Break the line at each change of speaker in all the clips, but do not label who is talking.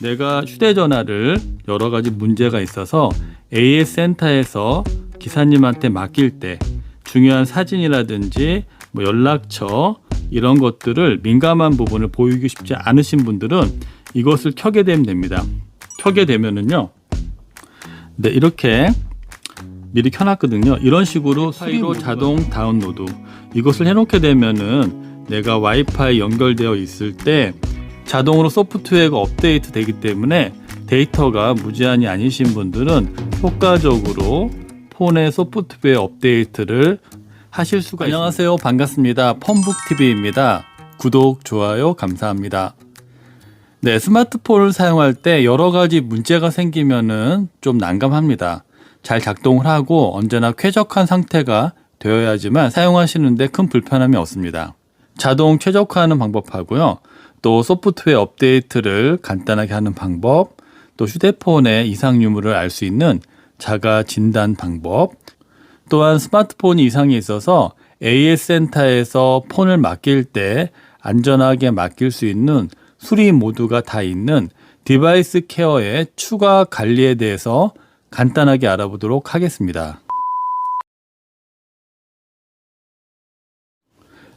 내가 휴대전화를 여러 가지 문제가 있어서 AS 센터에서 기사님한테 맡길 때 중요한 사진이라든지 뭐 연락처 이런 것들을 민감한 부분을 보이고 싶지 않으신 분들은 이것을 켜게 되면 됩니다. 켜게 되면은요. 네, 이렇게 미리 켜놨거든요. 이런 식으로 파일로 자동 다운로드 이것을 해놓게 되면은 내가 와이파이 연결되어 있을 때 자동으로 소프트웨어가 업데이트 되기 때문에 데이터가 무제한이 아니신 분들은 효과적으로 폰의 소프트웨어 업데이트를 하실 수가 있습니다. 안녕하세요. 반갑습니다. 펌북TV입니다. 구독, 좋아요 감사합니다. 네, 스마트폰을 사용할 때 여러 가지 문제가 생기면은 좀 난감합니다. 잘 작동을 하고 언제나 쾌적한 상태가 되어야지만 사용하시는데 큰 불편함이 없습니다. 자동 최적화하는 방법하고요. 또 소프트웨어 업데이트를 간단하게 하는 방법, 또 휴대폰의 이상 유무를 알 수 있는 자가 진단 방법, 또한 스마트폰이 이상이 있어서 AS 센터에서 폰을 맡길 때 안전하게 맡길 수 있는 수리 모두가 다 있는 디바이스 케어의 추가 관리에 대해서 간단하게 알아보도록 하겠습니다.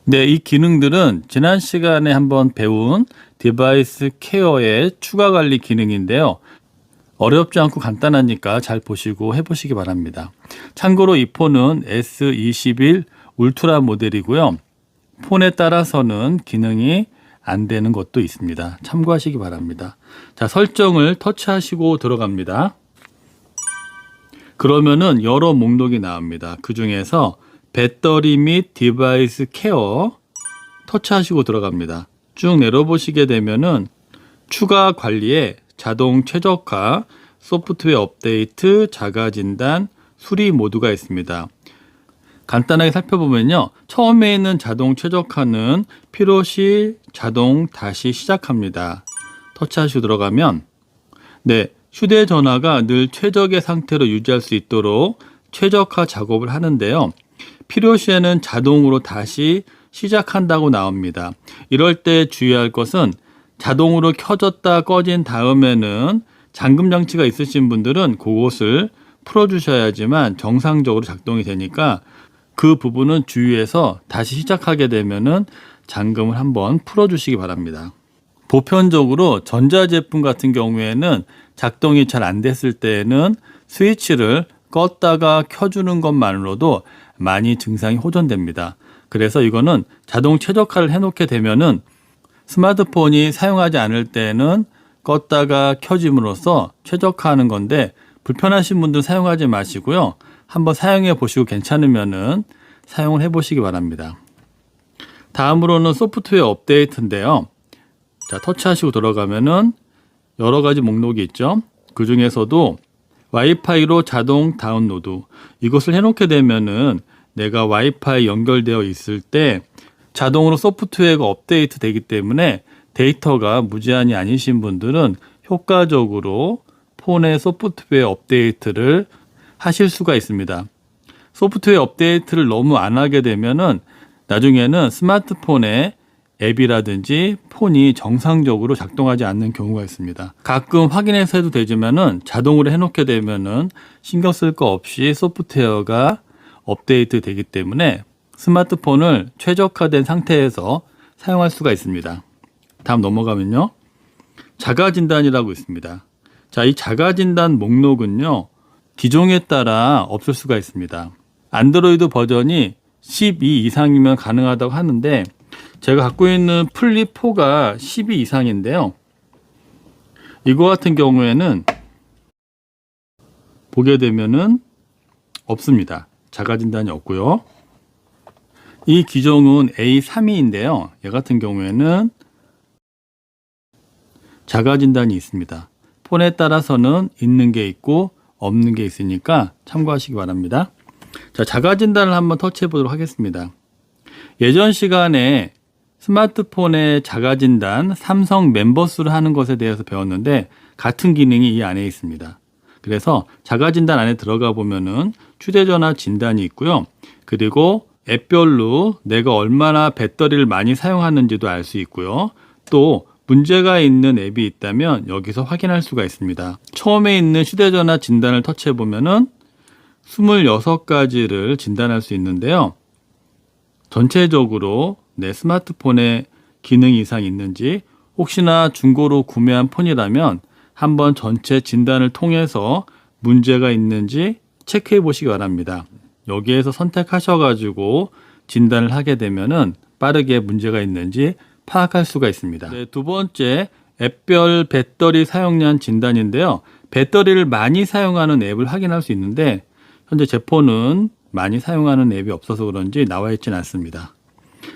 네, 이 기능들은 지난 시간에 한번 배운 디바이스 케어의 추가 관리 기능인데요. 어렵지 않고 간단하니까 잘 보시고 해보시기 바랍니다. 참고로 이 폰은 S21 울트라 모델이고요. 폰에 따라서는 기능이 안 되는 것도 있습니다. 참고하시기 바랍니다. 자, 설정을 터치하시고 들어갑니다. 그러면은 여러 목록이 나옵니다. 그 중에서 배터리 및 디바이스 케어 터치하시고 들어갑니다. 쭉 내려보시게 되면은 추가 관리에 자동 최적화, 소프트웨어 업데이트, 자가 진단, 수리 모두가 있습니다. 간단하게 살펴보면요. 처음에 있는 자동 최적화는 필요시 자동 다시 시작합니다. 터치하시고 들어가면 네, 휴대전화가 늘 최적의 상태로 유지할 수 있도록 최적화 작업을 하는데요. 필요시에는 자동으로 다시 시작한다고 나옵니다. 이럴 때 주의할 것은 자동으로 켜졌다 꺼진 다음에는 잠금 장치가 있으신 분들은 그것을 풀어주셔야지만 정상적으로 작동이 되니까 그 부분은 주의해서 다시 시작하게 되면은 잠금을 한번 풀어주시기 바랍니다. 보편적으로 전자제품 같은 경우에는 작동이 잘 안 됐을 때에는 스위치를 껐다가 켜주는 것만으로도 많이 증상이 호전됩니다. 그래서 이거는 자동 최적화를 해놓게 되면은 스마트폰이 사용하지 않을 때는 껐다가 켜짐으로써 최적화하는 건데 불편하신 분들은 사용하지 마시고요. 한번 사용해 보시고 괜찮으면은 사용을 해 보시기 바랍니다. 다음으로는 소프트웨어 업데이트인데요. 자, 터치하시고 들어가면은 여러 가지 목록이 있죠. 그 중에서도 와이파이로 자동 다운로드 이것을 해놓게 되면은 내가 와이파이 연결되어 있을 때 자동으로 소프트웨어가 업데이트 되기 때문에 데이터가 무제한이 아니신 분들은 효과적으로 폰의 소프트웨어 업데이트를 하실 수가 있습니다. 소프트웨어 업데이트를 너무 안 하게 되면은 나중에는 스마트폰에 앱이라든지 폰이 정상적으로 작동하지 않는 경우가 있습니다. 가끔 확인해서 해도 되지만은 자동으로 해놓게 되면은 신경 쓸 거 없이 소프트웨어가 업데이트 되기 때문에 스마트폰을 최적화된 상태에서 사용할 수가 있습니다. 다음 넘어가면요. 자가 진단이라고 있습니다. 자, 이 자가 진단 목록은요. 기종에 따라 없을 수가 있습니다. 안드로이드 버전이 12 이상이면 가능하다고 하는데 제가 갖고 있는 플립 4가 12 이상인데요. 이거 같은 경우에는 보게 되면은 없습니다. 자가 진단이 없고요. 이 기종은 A32인데요. 얘 같은 경우에는 자가 진단이 있습니다. 폰에 따라서는 있는 게 있고 없는 게 있으니까 참고하시기 바랍니다. 자, 자가 진단을 한번 터치해 보도록 하겠습니다. 예전 시간에 스마트폰의 자가 진단 삼성 멤버스를 하는 것에 대해서 배웠는데 같은 기능이 이 안에 있습니다. 그래서 자가 진단 안에 들어가 보면은 휴대전화 진단이 있고요. 그리고 앱별로 내가 얼마나 배터리를 많이 사용하는지도 알 수 있고요. 또 문제가 있는 앱이 있다면 여기서 확인할 수가 있습니다. 처음에 있는 휴대전화 진단을 터치해 보면은 26가지를 진단할 수 있는데요. 전체적으로 내 스마트폰에 기능 이상이 있는지 혹시나 중고로 구매한 폰이라면 한번 전체 진단을 통해서 문제가 있는지 체크해 보시기 바랍니다. 여기에서 선택하셔가지고 진단을 하게 되면은 빠르게 문제가 있는지 파악할 수가 있습니다. 네, 두 번째 앱별 배터리 사용량 진단인데요. 배터리를 많이 사용하는 앱을 확인할 수 있는데 현재 제 폰은 많이 사용하는 앱이 없어서 그런지 나와 있지는 않습니다.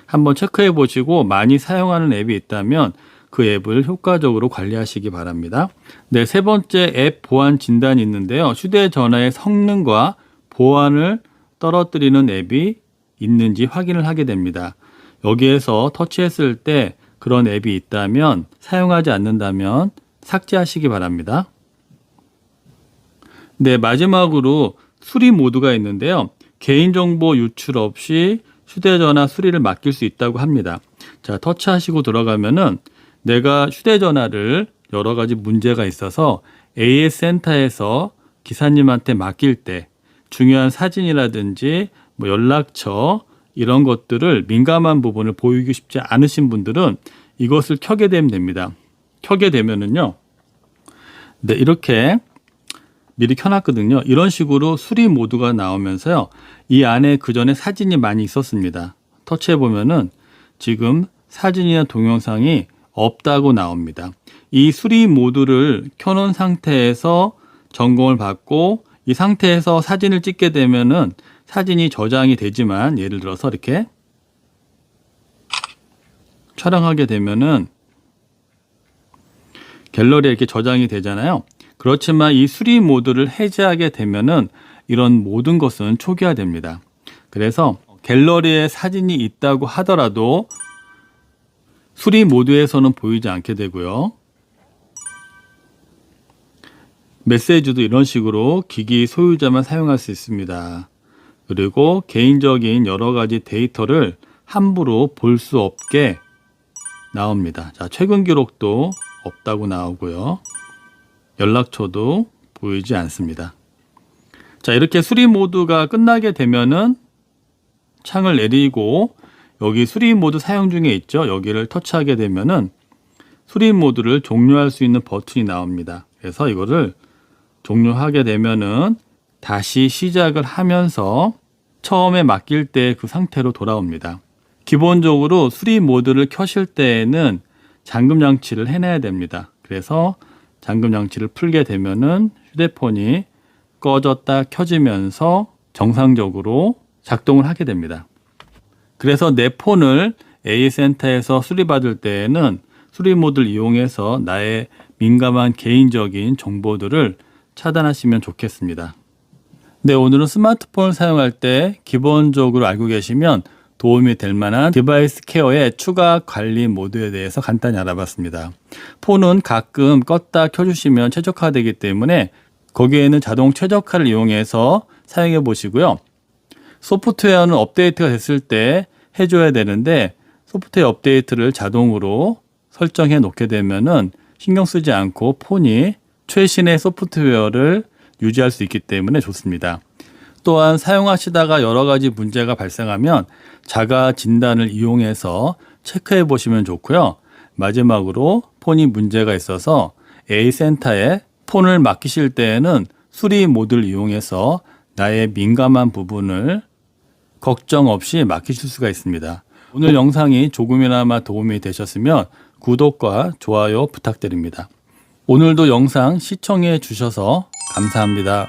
한번 체크해 보시고 많이 사용하는 앱이 있다면 그 앱을 효과적으로 관리하시기 바랍니다. 네, 세 번째 앱 보안 진단이 있는데요. 휴대전화의 성능과 보안을 떨어뜨리는 앱이 있는지 확인을 하게 됩니다. 여기에서 터치했을 때 그런 앱이 있다면 사용하지 않는다면 삭제하시기 바랍니다. 네, 마지막으로 수리 모드가 있는데요. 개인정보 유출 없이 휴대전화 수리를 맡길 수 있다고 합니다. 자, 터치하시고 들어가면은 내가 휴대전화를 여러 가지 문제가 있어서 AS 센터에서 기사님한테 맡길 때 중요한 사진이라든지 뭐 연락처 이런 것들을 민감한 부분을 보이고 싶지 않으신 분들은 이것을 켜게 되면 됩니다. 켜게 되면은요. 네, 이렇게 미리 켜놨거든요. 이런 식으로 수리 모드가 나오면서요. 이 안에 그 전에 사진이 많이 있었습니다. 터치해 보면은 지금 사진이나 동영상이 없다고 나옵니다. 이 수리 모드를 켜놓은 상태에서 점검을 받고 이 상태에서 사진을 찍게 되면은 사진이 저장이 되지만 예를 들어서 이렇게 촬영하게 되면은 갤러리에 이렇게 저장이 되잖아요. 그렇지만 이 수리 모드를 해제하게 되면은 이런 모든 것은 초기화됩니다. 그래서 갤러리에 사진이 있다고 하더라도 수리 모드에서는 보이지 않게 되고요. 메시지도 이런 식으로 기기 소유자만 사용할 수 있습니다. 그리고 개인적인 여러 가지 데이터를 함부로 볼 수 없게 나옵니다. 자, 최근 기록도 없다고 나오고요. 연락처도 보이지 않습니다. 자, 이렇게 수리 모드가 끝나게 되면은 창을 내리고 여기 수리 모드 사용 중에 있죠. 여기를 터치하게 되면은 수리 모드를 종료할 수 있는 버튼이 나옵니다. 그래서 이거를 종료하게 되면은 다시 시작을 하면서 처음에 맡길 때 그 상태로 돌아옵니다. 기본적으로 수리 모드를 켜실 때에는 잠금 장치를 해내야 됩니다. 그래서 잠금 장치를 풀게 되면은 휴대폰이 꺼졌다 켜지면서 정상적으로 작동을 하게 됩니다. 그래서 내 폰을 A 센터에서 수리받을 때에는 수리 모드를 이용해서 나의 민감한 개인적인 정보들을 차단하시면 좋겠습니다. 네, 오늘은 스마트폰을 사용할 때 기본적으로 알고 계시면 도움이 될 만한 디바이스 케어의 추가 관리 모드에 대해서 간단히 알아봤습니다. 폰은 가끔 껐다 켜주시면 최적화되기 때문에 거기에는 자동 최적화를 이용해서 사용해 보시고요. 소프트웨어는 업데이트가 됐을 때 해줘야 되는데 소프트웨어 업데이트를 자동으로 설정해 놓게 되면은 신경 쓰지 않고 폰이 최신의 소프트웨어를 유지할 수 있기 때문에 좋습니다. 또한 사용하시다가 여러 가지 문제가 발생하면 자가 진단을 이용해서 체크해 보시면 좋고요. 마지막으로 폰이 문제가 있어서 A 센터에 폰을 맡기실 때에는 수리 모드를 이용해서 나의 민감한 부분을 걱정 없이 맡기실 수가 있습니다. 오늘 영상이 조금이나마 도움이 되셨으면 구독과 좋아요 부탁드립니다. 오늘도 영상 시청해 주셔서 감사합니다.